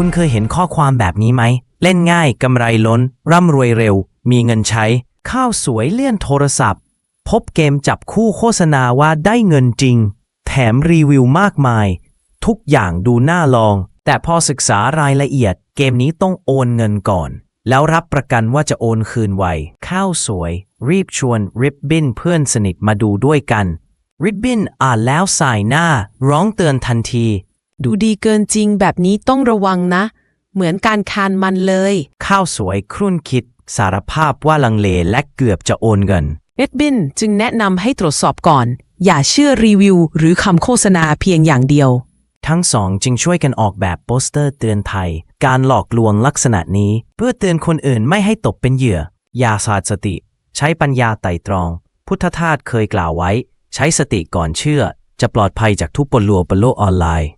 คุณเคยเห็นข้อความแบบนี้ไหม เล่นง่ายกำไรล้น ร่ำรวยเร็ว มีเงินใช้ ข้าวสวยเลี่ยนโทรศัพท์ พบเกมจับคู่โฆษณาว่าได้เงินจริง แถมรีวิวมากมาย ทุกอย่างดูน่าลอง แต่พอศึกษารายละเอียด เกมนี้ต้องโอนเงินก่อน แล้วรับประกันว่าจะโอนคืนไว ข้าวสวย รีบชวนริบบินเพื่อนสนิทมาดูด้วยกันริบบินอ่านแล้วสายหน้า ร้องเตือนทันที ดูดีเกินจริงแบบนี้ต้องระวังนะ เหมือนการคานมันเลย ข้าวสวยครุ่นคิด สารภาพว่าลังเลและเกือบจะโอนเงิน เอ็ดบินจึงแนะนำให้ตรวจสอบก่อน อย่าเชื่อรีวิว หรือคำโฆษณาเพียงอย่างเดียว ทั้งสองจึงช่วยกันออกแบบโปสเตอร์เตือนภัย การหลอกลวงลักษณะนี้ เพื่อเตือนคนอื่นไม่ให้ตกเป็นเหยื่อ อย่าสาดสติ ใช้ปัญญาไต่ตรอง พุทธทาสเคยกล่าวไว้ ใช้สติก่อนเชื่อ จะปลอดภัยจากทุกปลลัวบนโลกออนไลน์